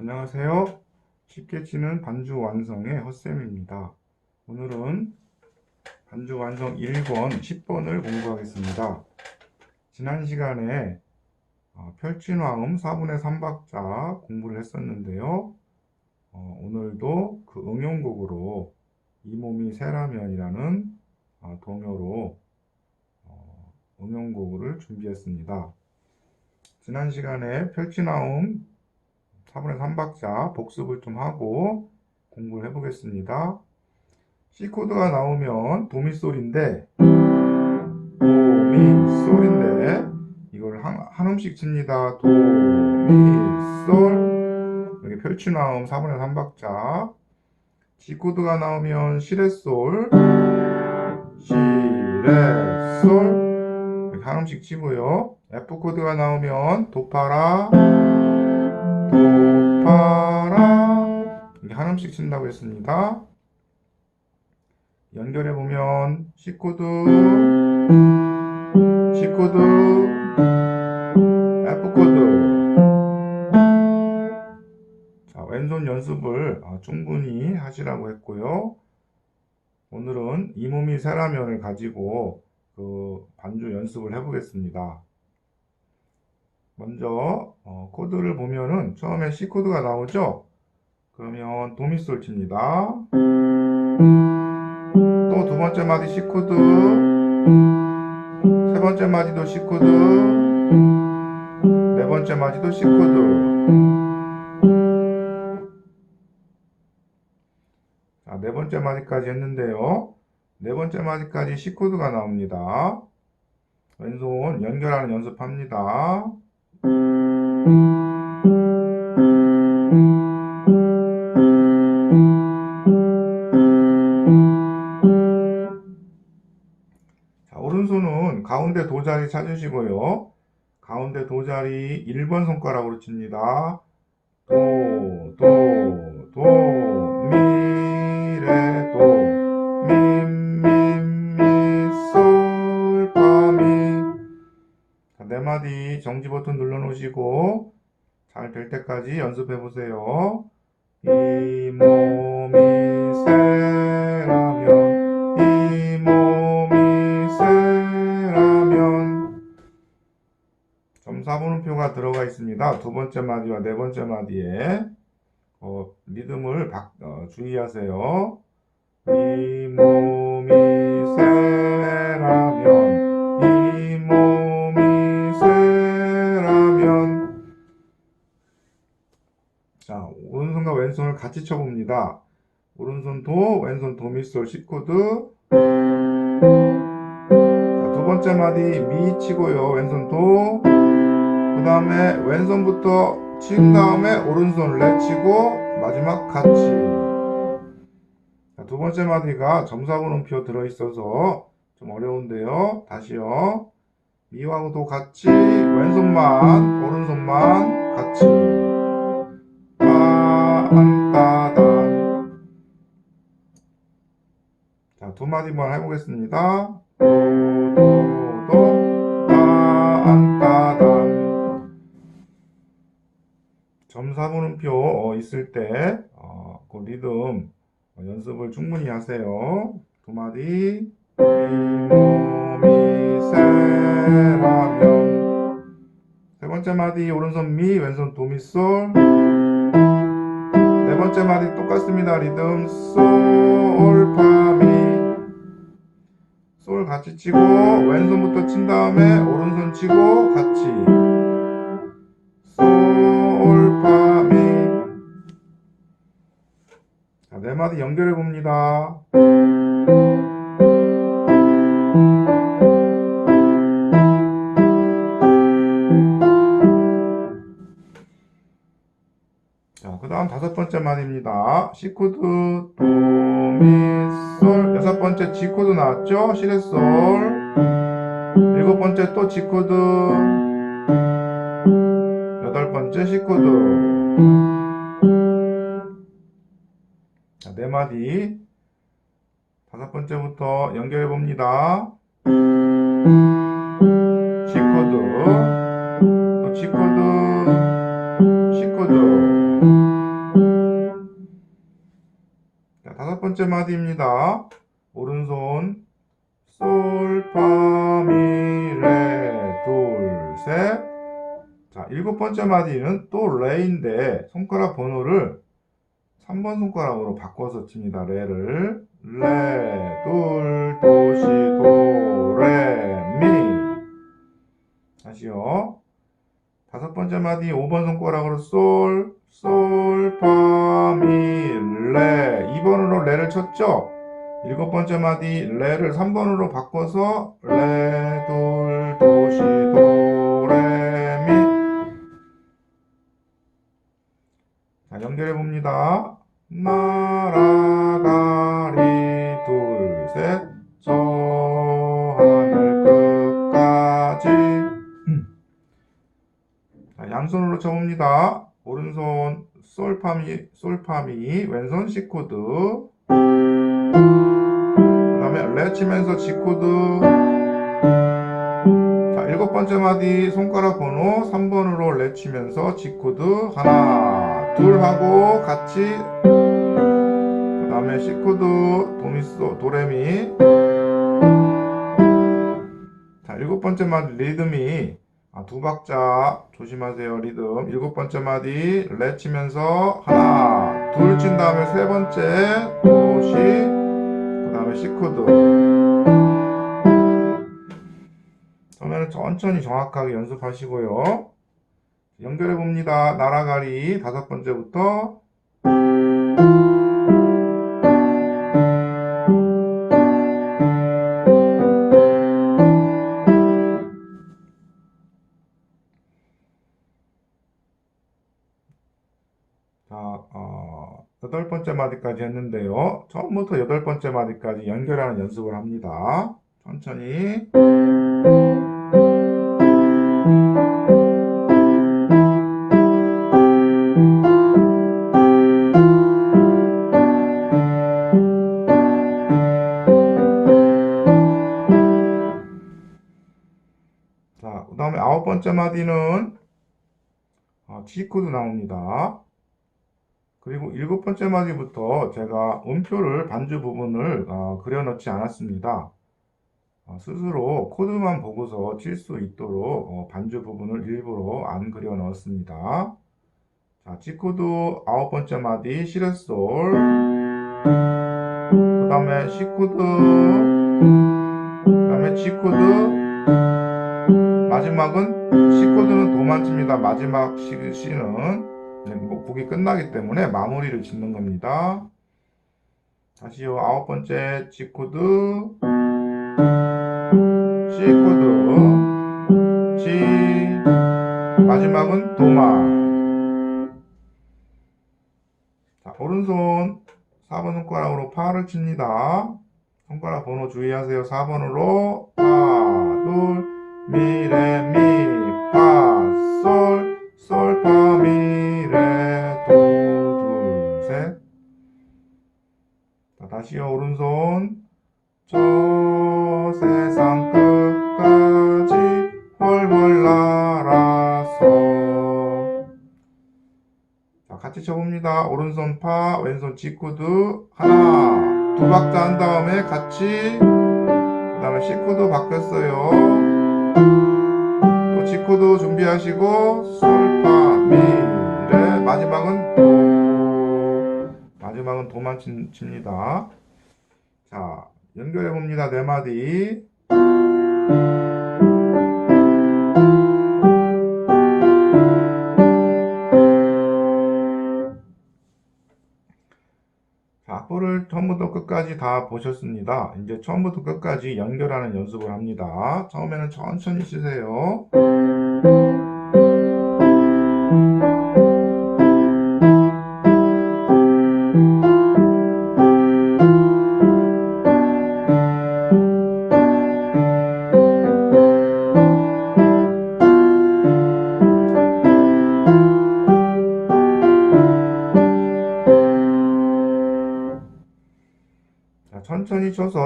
안녕하세요. 쉽게 치는 반주 완성의 헛쌤입니다. 오늘은 반주 완성 1번, 10번을 공부하겠습니다. 지난 시간에 어, 펼친화음 4분의 3박자 공부를 했었는데요. 어, 오늘도 그 응용곡으로 이 몸이 새라면이라는 어, 동요로 어, 응용곡을 준비했습니다. 지난 시간에 펼친화음 4분의 3박자 복습을 좀 하고 공부를 해보겠습니다. C코드가 나오면 도미솔인데 도미솔인데 이걸 한, 한 음씩 칩니다. 도미솔 여기 펼치나옴 4분의 3박자 G코드가 나오면 시레솔 시레솔 이렇게 한 음씩 치고요. F코드가 나오면 도파라 도파라 이렇게 한 음씩 친다고 했습니다. 연결해 보면 C 코드, C 코드, F 코드. 자, 왼손 연습을 아, 충분히 하시라고 했고요. 오늘은 이 몸이 세라면을 가지고 그 반주 연습을 해보겠습니다. 먼저 어, 코드를 보면은 처음에 C 코드가 나오죠. 그러면 도미솔 칩니다. 또 두 번째 마디 C 코드, 세 번째 마디도 C 코드, 네 번째 마디도 C 코드. 자, 네 번째 마디까지 했는데요. 네 번째 마디까지 C 코드가 나옵니다. 왼손 연결하는 연습합니다. 자, 오른손은 가운데 도자리 찾으시고요. 가운데 도자리 1번 손가락으로 칩니다. 도, 도, 도, 미, 마디 정지 버튼 눌러 놓으시고 잘 될 때까지 연습해 보세요. 이 몸이 새라면 이 몸이 새라면 점사분음표가 들어가 있습니다. 두 번째 마디와 네 번째 마디에 어, 리듬을 바, 어, 주의하세요. 이 몸이 새 같이 쳐봅니다. 오른손 도, 왼손 도미솔 C코드. 자, 두 번째 마디 미 치고요. 왼손 도. 그 다음에 왼손부터 친 다음에 오른손 레 치고 마지막 같이. 자, 두 번째 마디가 점사분음표 들어있어서 좀 어려운데요. 다시요. 미와도 같이 왼손만 오른손만 같이. 두 마디만 해보겠습니다. 도, 도, 도, 딴따단. 점사분음표 어, 있을 때, 어, 그 리듬 어, 연습을 충분히 하세요. 두 마디. 새라면. 세 번째 마디, 오른손 미, 왼손 도미솔. 네 번째 마디 똑같습니다. 리듬 솔, 파, 미. 솔 같이 치고 왼손부터 친 다음에 오른손 치고 같이. 솔, 파, 미. 자, 네 마디 연결해 봅니다. 자, 그 다음 다섯 번째 마디입니다. C 코드, 도, 미, 솔. 여섯 번째 G 코드 나왔죠? 시레솔. 일곱 번째 또 G 코드. 여덟 번째 C 코드. 자, 네 마디. 다섯 번째부터 연결해 봅니다. G 코드. 또 G 코드. C 코드. 자, 다섯 번째 마디입니다. 오른손 솔, 파, 미, 레, 둘, 셋. 자, 일곱 번째 마디는 또 레인데 손가락 번호를 3번 손가락으로 바꿔서 칩니다. 레를 레, 둘, 도, 시, 도, 레, 미. 다시요. 다섯 번째 마디 5번 손가락으로 솔, 솔, 파, 미, 레. 2번으로 레를 쳤죠? 일곱 번째 마디 레를 3번으로 바꿔서 레, 돌, 도, 시, 도, 레, 미. 자, 연결해 봅니다. 날아가리 둘, 셋, 저 하늘 끝까지. 자, 양손으로 쳐봅니다. 오른손 솔파미, 솔파미, 왼손 C코드. 레 치면서 G코드 자 일곱 번째 마디. 손가락 번호 3번으로 레 치면서 G코드 하나 둘 하고 같이. 그 다음에 C코드 도미소 도레미. 자 일곱 번째 마디. 리듬이. 아, 두 박자. 조심하세요 리듬. 일곱 번째 마디. 레 치면서 하나 둘 친 다음에 세 번째 도시. 그 다음에 C코드. 처음에는 천천히 정확하게 연습하시고요. 연결해 봅니다. 날아가리 다섯 번째부터 여덟 번째 마디까지 했는데요. 처음부터 여덟 번째 마디까지 연결하는 연습을 합니다. 천천히. 자, 그 다음에 아홉 번째 마디는 아, G 코드 나옵니다. 그리고 일곱 번째 마디부터 제가 음표를 반주 부분을 어, 그려넣지 않았습니다. 어, 스스로 코드만 보고서 칠 수 있도록 어, 반주 부분을 일부러 안 그려 넣었습니다. 자, G 코드 아홉 번째 마디 시레솔 그 다음에 C 코드 그 다음에 G 코드 마지막은 C 코드는 도만 칩니다. 마지막 C는 곡이 끝나기 때문에 마무리를 짓는 겁니다. 다시요. 아홉 번째 G 코드, C 코드, G, 마지막은 도마. 자, 오른손 4번 손가락으로 파를 칩니다. 손가락 번호 주의하세요. 4번으로 파, 둘, 미, 레, 미, 오른손 파, 왼손 G코드. 하나, 두 박자 한 다음에 같이, 그 다음에 C코드 바뀌었어요. 또 G코드 준비하시고 솔 파 미 레 마지막은 도 마지막은 도만 치- 칩니다. 자 연결해 봅니다 네 마디. 끝까지 다 보셨습니다. 이제 처음부터 끝까지 연결하는 연습을 합니다. 처음에는 천천히 치세요.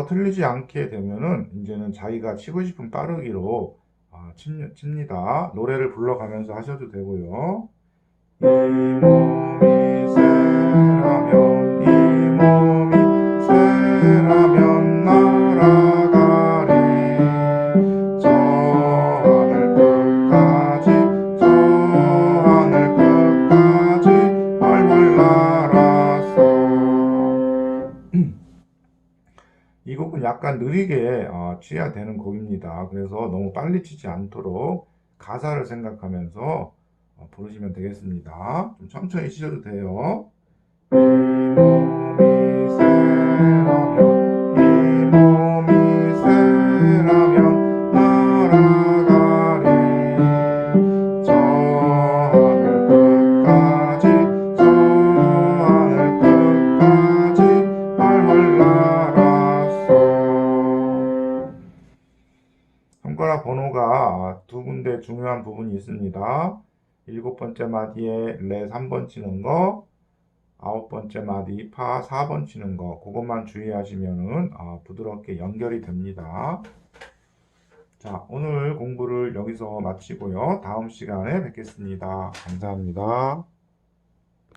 틀리지 않게 되면은 이제는 자기가 치고 싶은 빠르기로 아, 칩, 칩니다. 노래를 불러가면서 하셔도 되고요. 이 몸이 새라면 이 몸 느리게 어, 치야 되는 곡입니다. 그래서 너무 빨리 치지 않도록 가사를 생각하면서 어, 부르시면 되겠습니다. 좀 천천히 치셔도 돼요. 손가락 번호가 두 군데 중요한 부분이 있습니다. 일곱 번째 마디에 레 3번 치는 거, 아홉 번째 마디 파 4번 치는 거, 그것만 주의하시면은 아, 부드럽게 연결이 됩니다. 자, 오늘 공부를 여기서 마치고요. 다음 시간에 뵙겠습니다. 감사합니다.